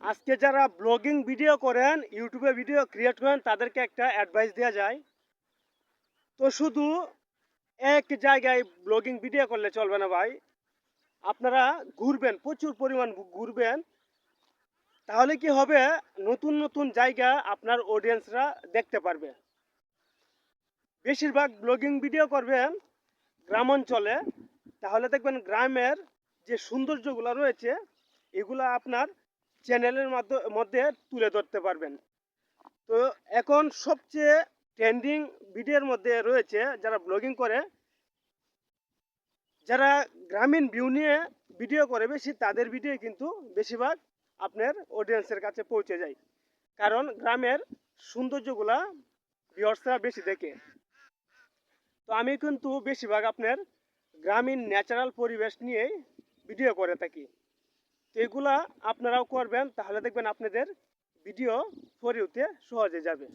আজকে যারা blogging video করেন, ইউটিউবে ভিডিও ক্রিয়েট করেন, তাদেরকে একটা অ্যাডভাইস দেওয়া যায়। তো শুধু এক জায়গায় ব্লগিং ভিডিও করলে চলবে না ভাই। আপনারা ঘুরবেন, প্রচুর পরিমাণ ঘুরবেন। তাহলে কি হবে? নতুন নতুন জায়গা আপনার অডিয়েন্সরা দেখতে পারবে। বেশিরভাগ ব্লগিং ভিডিও করবেন গ্রাম অঞ্চলে তাহলে দেখবেন গ্রামের যে সৌন্দর্যগুলো রয়েছে, এগুলো আপনার চ্যানেলের মাধ্য- তুলে ধরতে পারবেন। তো এখন সবচেয়ে ট্রেন্ডিং ভিডিওর মধ্যে রয়েছে যারা ব্লগিং করে, যারা গ্রামীণ ভিউ নিয়ে ভিডিও করে বেশি, তাদের ভিডিও কিন্তু বেশিরভাগ আপনার অডিয়েন্সের কাছে পৌঁছে যায়। কারণ গ্রামের সৌন্দর্যগুলা ভিউয়ার্সরা বেশি দেখে। তো আমি কিন্তু বেশিরভাগ আপনার গ্রামীণ ন্যাচারাল পরিবেশ নিয়েই ভিডিও করে থাকি। তো এগুলা আপনারাও করবেন তাহলে দেখবেন আপনাদের ভিডিও ফরিউতে সহজে যাবে।